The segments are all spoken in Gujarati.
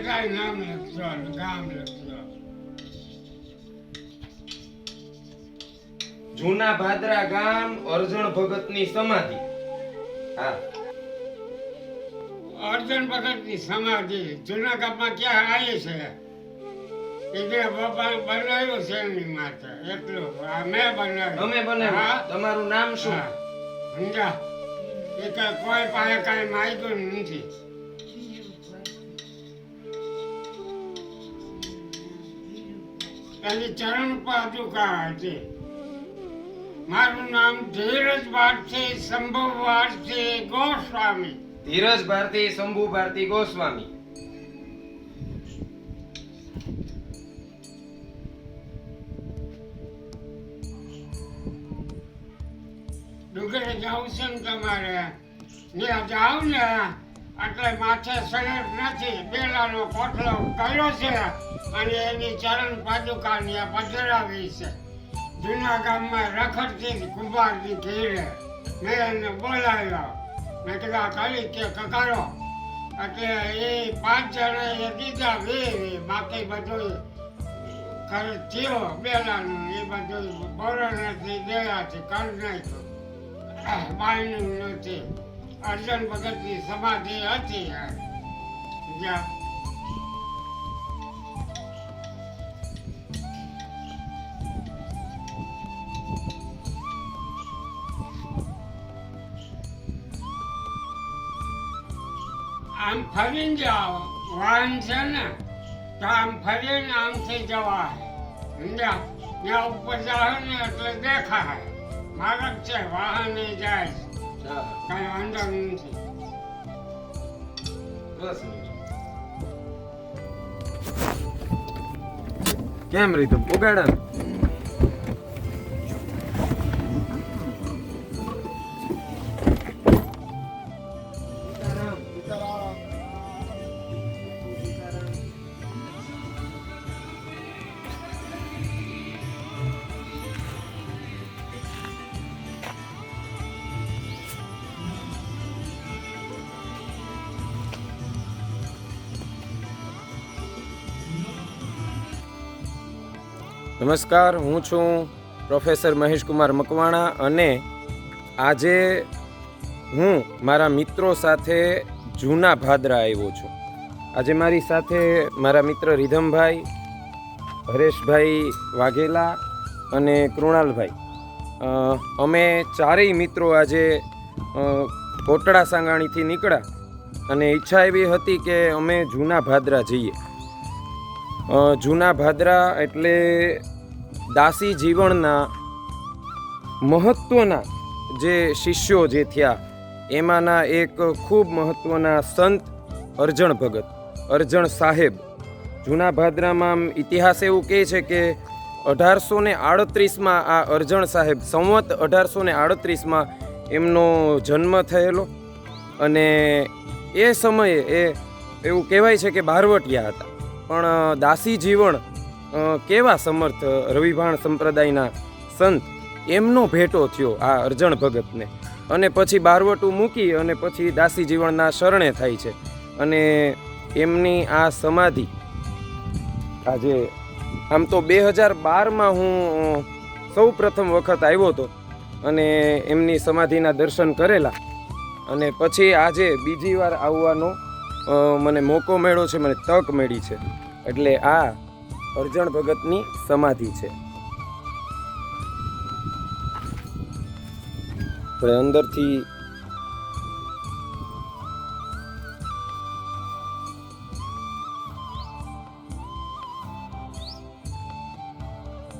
બધા નામ લખજો અને ગામ લખજો જૂના ભાદરા ગામ અર્જણ ભગતની સમાધિ. હા. અર્જુન ભગતની સમાધિ. જૂના ગામમાં ક્યાં આવી છે? એટલે જે બાપા બનાવ્યો છે એની માથે એટલું. મેં બનાવ્યું. તમે. બનાવ્યું. તમારું નામ શું? હા. સમજ્યા એ કઈ કોઈ પાસે કઈ માગ્યું નથી. એની ચરણ પાદુકા છે. મારું નામ ધીરજ ભારતી શંભુ ભારતી ગોસ્વામી. ધીરજ ભારતી શંભુ ભારતી ગોસ્વામી. ડુંગરે જવું છે ને તમારે. ત્યાં જાવ ને. એટલે માથે શરીર નથી, બેલાનો પોટલો કર્યો છે અને એની ચરણ પાદુકા ત્યાં પધરાવી છે. જૂના ગામમાં રખડતી કુંભારની ઘેરે મેં એને બોલાવ્યો. મેં કીધા કરી કે કકારો? એટલે એ પાંચ જણા એ દીધા વે બાકી બધું ખર થયો, બેલાનું, એ બધું બરોડાથી દયાથી કરી નાખ્યું. બાયનું નથી. અર્જુન ભગતની સમાધિ હતી. આમ ફરીને જાઓ વાહન છે ને, તો આમ ફરીને આમથી જવાય. ત્યાં ઉપર જાઓ ને એટલે દેખાય. માર્ગ છે, વાહન જાય કઈ વાંધો નથી બસ. કેમ રીતું ઉગાડા. નમસ્કાર, હું છું પ્રોફેસર મહેશકુમાર મકવાણા અને આજે હું મારા મિત્રો સાથે જૂના ભાદરા આવ્યો છું. આજે મારી સાથે મારા મિત્ર રીધમભાઈ, હરેશભાઈ વાઘેલા અને કૃણાલભાઈ. અમે ચારેય મિત્રો આજે કોટડા સાંગાણીથી નીકળ્યા અને ઈચ્છા એવી હતી કે અમે જૂના ભાદરા જઈએ. જૂના ભાદરા એટલે દાસી જીવનના મહત્ત્વના જે શિષ્યો જે થયા, એમાંના એક ખૂબ મહત્ત્વના સંત અરજણ ભગત, અરજણ સાહેબ. જૂના ભાદરામાં ઇતિહાસ એવું કહે છે કે અઢારસો ને આડત્રીસમાં આ અરજણ સાહેબ, સંવત અઢારસો ને આડત્રીસમાં એમનો જન્મ થયેલો અને એ સમયે એ એવું કહેવાય છે કે બારવટિયા હતા. પણ દાસી જીવન કેવા સમર્થ રવિભાણ સંપ્રદાયના સંત? એમનો ભેટો થયો આ અર્જણ ભગતને. અને પછી બારવટું મૂકી અને પછી દાસી જીવનના શરણે થાય છે. અને એમની આ સમાધિ, આજે આમ તો બે હજાર બારમાં હું સૌ પ્રથમ વખત આવ્યો હતો અને એમની સમાધિના દર્શન કરેલા. અને પછી આજે બીજી વાર આવવાનો મને મોકો મળ્યો છે, મને તક મળી છે. એટલે આ અર્જણ ભગતની સમાધિ છે. આપણે અંદરથી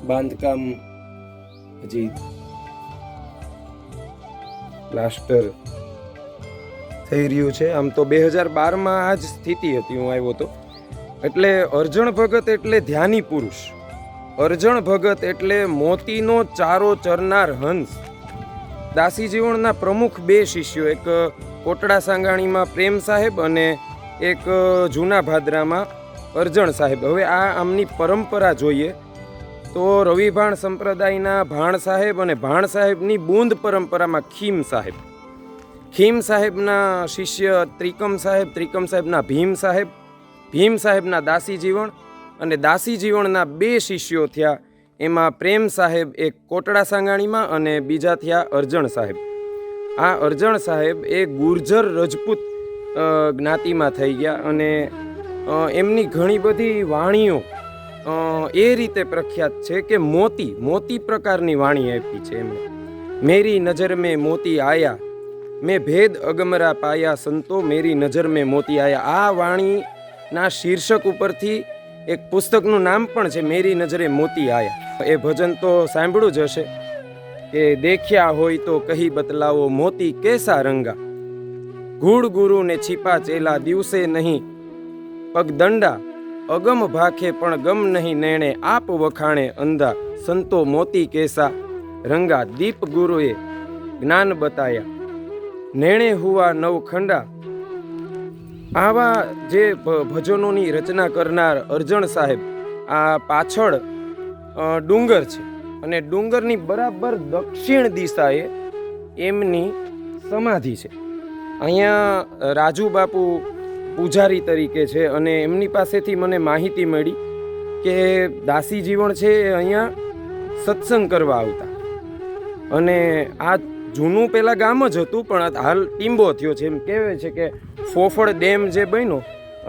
બાંધકામ હજી પ્લાસ્ટર થઈ રહ્યું છે. આમ તો બે હજાર બારમાં આ જ સ્થિતિ હતી, હું આવ્યો તો. એટલે અર્જણ ભગત એટલે ધ્યાની પુરુષ. અર્જણ ભગત એટલે મોતીનો ચારો ચરનાર હંસ. દાસી જીવણના પ્રમુખ બે શિષ્યો, એક કોટડા સાંગાણીમાં પ્રેમ સાહેબ અને એક જૂના ભાદરામાં અરજણ સાહેબ. હવે આ આમની પરંપરા જોઈએ તો રવિભાણ સંપ્રદાયના ભાણ સાહેબ અને ભાણ સાહેબની બુંદ પરંપરામાં ખીમ સાહેબ. ખીમ સાહેબના શિષ્ય ત્રિકમ સાહેબ, ત્રિકમ સાહેબના ભીમ સાહેબ, ભીમ સાહેબના દાસી જીવણ અને દાસી જીવણના બે શિષ્યો થયા. એમાં પ્રેમ સાહેબ એક કોટડા સાંગાણીમાં અને બીજા થયા અરજણ સાહેબ. આ અરજણ સાહેબ એ ગુર્જર રજપૂત જ્ઞાતિમાં થઈ ગયા અને એમની ઘણી બધી વાણીઓ એ રીતે પ્રખ્યાત છે કે મોતી મોતી પ્રકારની વાણી આપી છે એમણે મેરી નજર મેં મોતી આયા મેં ભેદ અગમરા પાયા સંતો મેરી નજર મેં મોતી આયા. આ વાણીના શીર્ષક ઉપરથી એક પુસ્તકનું નામ પણ છે, મેરી નજરે મોતી આયા. એ ભજન તો સાંભળ્યું જ હશે. કે દેખ્યા હોય તો કહી બતલાવો, મોતી કેસા રંગા? ગુડ ગુરુ ને છીપા ચેલા દિવસે નહીં. પગદંડા, અગમ ભાખે પણ ગમ નહીં નેણે. આપ વખાણે અંધા, સંતો મોતી કેસા રંગા. દીપ ગુરુએ જ્ઞાન બતાયા. નેણે હુવા નવખંડા આવા જે ભજનોની રચના કરનાર અરજણ સાહેબ, આ પાછળ ડુંગર છે. અને ડુંગરની બરાબર દક્ષિણ દિશાએ એમની સમાધિ છે. અહીંયા રાજુ બાપુ પૂજારી તરીકે છે અને એમની પાસેથી મને માહિતી મળી કે દાસી જીવણ છે એ અહીંયા સત્સંગ કરવા આવતા. અને આ જૂનું પેલા ગામ જ હતું, પણ હાલ ટીંબો થયો છે. એમ કહેવાય છે કે ફોફળ ડેમ જે બન્યો,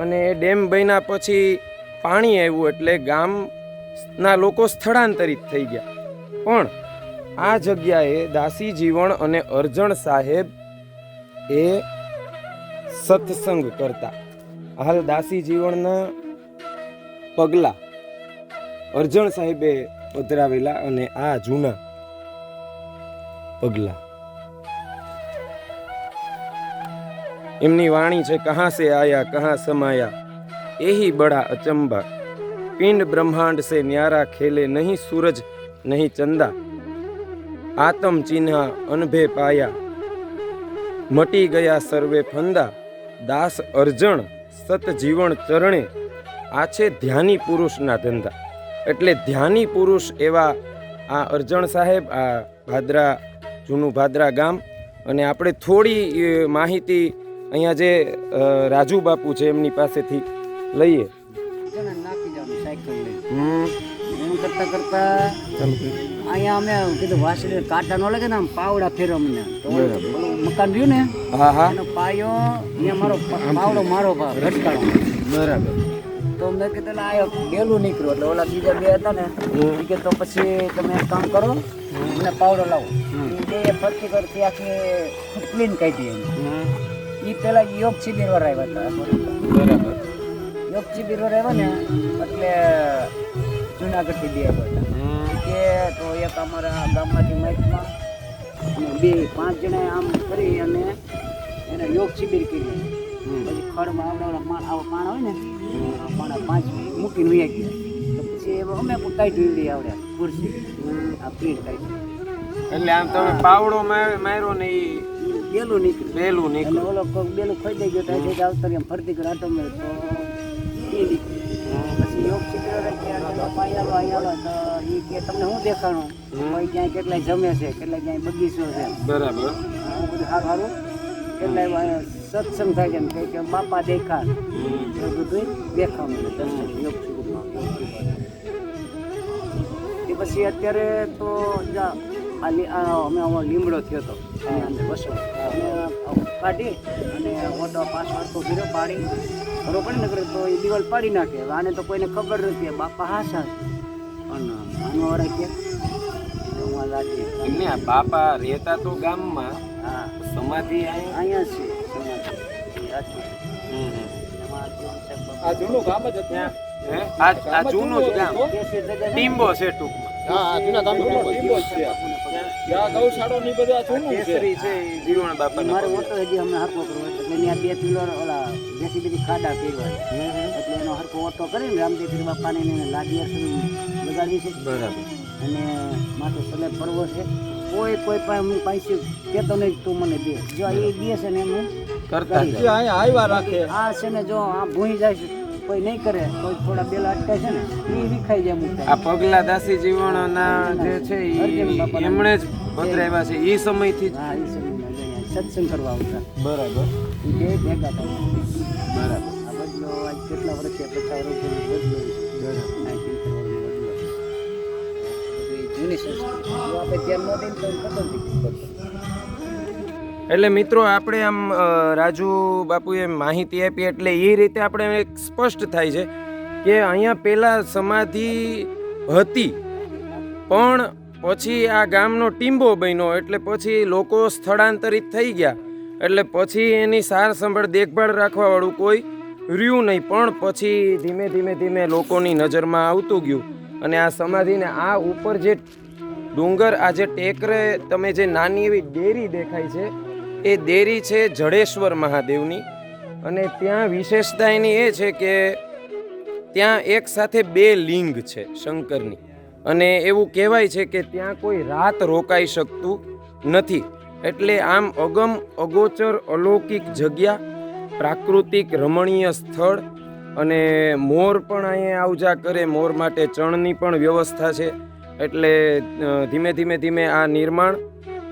અને એ ડેમ બન્યા પછી પાણી આવ્યું એટલે ગામના લોકો સ્થળાંતરિત થઈ ગયા. પણ આ જગ્યાએ દાસી જીવણ અને અરજણ સાહેબ એ સત્સંગ કરતા. હાલ દાસી જીવનના પગલા અરજણ સાહેબે પધરાવેલા અને આ જૂના પગલા. એમની વાણી છે, કહા સે આયા, કહા સમાયા? એહી બડા અચંબા। પિંડ બ્રહ્માંડ સે ન્યારા ખેલે, નહીં સૂરજ, નહીં ચંદા। આતમ ચિહ્ના અનભે પાયા। મટી ગયા સર્વે ફંદા। દાસ અર્જણ સત જીવન ચરણે। આ છે ધ્યાની પુરુષના ધંધા। એટલે ધ્યાની પુરુષ એવા આ અર્જણ સાહેબ, આ ભાદરા, જૂનું ભાદરા ગામ, અને આપણે થોડી માહિતી અહીંયા જે રાજુ બાપુ છે એમની પાસેથી લઈએ. કરતા કરતા અહીંયા અમે કીધું વાસળી કાંટા ન લાગે ને આમ પાવડા ફેરો અમને. મકાન રહ્યું ને હા હા. એનો પાયો અહીંયા મારો પાવડો મારો રટકાણો બરાબર. તો મેં કીધું આ ગેલું નીકળ્યું. એટલે ઓલા બીજા બે હતા ને એ કે તો પછી તમે કામ કરો મને પાવડો લાવો. બે ફરતી કરતી આખી ક્લીન કાઢી એમ. એ પેલા યોગ શિબિર વાળા આવ્યા હતા બરાબર. યોગ શિબિર વાળા આવ્યા ને એટલે જુનાગઢથી બે આવ્યા હતા કે તો એક અમારા ગામમાંથી મેચમાં બે પાંચ જણા આમ કરી અને એને યોગ શિબિર કરી પછી ખડમાં આવડા પાણ આવા પાણ હોય ને પાણા પાંચ મૂકીને વહી ગયા. તો પછી અમે કાંઈ લઈ આવડ્યા ખુરશી. આ પીઠ કાંઈ એટલે આમ તમે પાવડો માર- માર્યો ને ઈ બેલું નીકળ્યું બેલું નીકળ્યું ઓલો કોક બેલું ખોઈ દઈ ગયો ત્યાં જઈને આવતા એમ ફરતી કરી આટો મેળ તો એ નીકળ્યું પછી યોગ અહીંયા તો એ કે તમને શું દેખાણું કોઈ ક્યાંય કેટલાય જમે છે કેટલાય ક્યાંય બગીચો છે. બરાબર. આ બધું સારું સારું કેટલાય સત્સંગ થાય છે કે બાપા દેખા એવું બધું દેખાવાનું દર્શન યોગ શિબિરમાં એ પછી અત્યારે તો આ અમે આવો લીમડો થયો હતો એની અંદર બસો. કાઢી અને ઓટો પાછો આટો ફીરો પાડી. બરોબર ને? કરે તો એ દિવાલ પાડી નાખે. આને તો કોઈને ખબર નથી. બાપા હાસા. છે. અને આનો વાળા કે હું બાપા રહેતા તો ગામમાં હા. સમાધિ અહીંયા છે સમાધિ. આ જૂનું ગામ જ હતું. હે? આ આ જૂનું જ ગામ? ટીમ્બો છે ટૂંકમાં. હા જૂના ગામ છે. ત્યાં ગૌશાળો ની બધું આ છે. કેસરી છે ઈ જીવણ બાપાનો મારે ઓટો હજી અમને હરકો કરવો એટલે ત્યાં બે પિલર ઓલા જેસી બધી ખાડા કર્યા એટલે એનો હરકો ઓટો કરીને રામદેવ બાપાને એને અસરી લગાડી છે. બરાબર. અને માથે સલેબ કરવો છે. કોઈ કોઈ પાસે હું પાસે કહેતો નહીં તું મને દે. જો એ દે છે ને એમ હું કરતા અહીંયા આવ્યા રાખે. આ છે ને જો આ ભૂઈ જાય છે. કોઈ નહીં કરે કોઈ થોડા બેલા અટકાય છે ને એ વિખાઈ જાય મૂકે આ પગલા દાસી જીવણના જે છે અર્જુન એમણે જ પધરાવ્યા છે એ સમયથી જ. હા એ સમયમાં સત્સંગ કરવા આવતા. બરાબર. એ બે ભેગા થાય. બરાબર. આ બદલો આજ કેટલા વર્ષે પચાસ વર્ષ એ જૂની સંસ્કૃતિ. આપણે ધ્યાન ન દઈએ તો ખતમ થઈ ગયું એટલે મિત્રો, આપણે આમ રાજુ બાપુએ માહિતી આપી એટલે એ રીતે આપણે એક સ્પષ્ટ થાય છે કે અહીંયા પહેલાં સમાધિ હતી, પણ પછી આ ગામનો ટીંબો બન્યો એટલે પછી લોકો સ્થળાંતરિત થઈ ગયા. એટલે પછી એની સાર સંભાળ દેખભાળ રાખવાવાળું કોઈ રહ્યું નહીં, પણ પછી ધીમે ધીમે ધીમે લોકોની નજરમાં આવતું ગયું. અને આ સમાધિને આ ઉપર જે ડુંગર, આ જે ટેકરે, તમે જે નાની એવી ડેરી દેખાય છે એ દેરી છે જડેશ્વર મહાદેવની. અને ત્યાં વિશેષતા એની એ છે કે ત્યાં એક સાથે બે લિંગ છે શંકરની. અને એવું કહેવાય છે કે ત્યાં કોઈ રાત રોકાઈ શકતું નથી. એટલે આમ અગમ, અગોચર, અલૌકિક જગ્યા, પ્રાકૃતિક રમણીય સ્થળ અને મોર પણ અહીંયા આવજા કરે. મોર માટે ચણની પણ વ્યવસ્થા છે. એટલે ધીમે ધીમે ધીમે આ નિર્માણ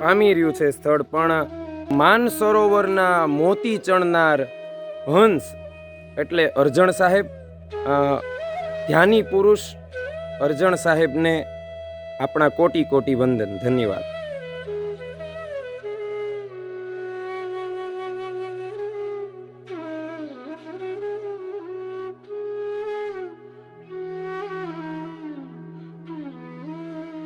પામી રહ્યું છે સ્થળ. પણ માન સરોવરના મોતી ચણનાર હંસ એટલે અરજણ સાહેબ ધ્યાની પુરુષ અરજણ સાહેબને આપણા કોટી કોટી વંદન, ધન્યવાદ.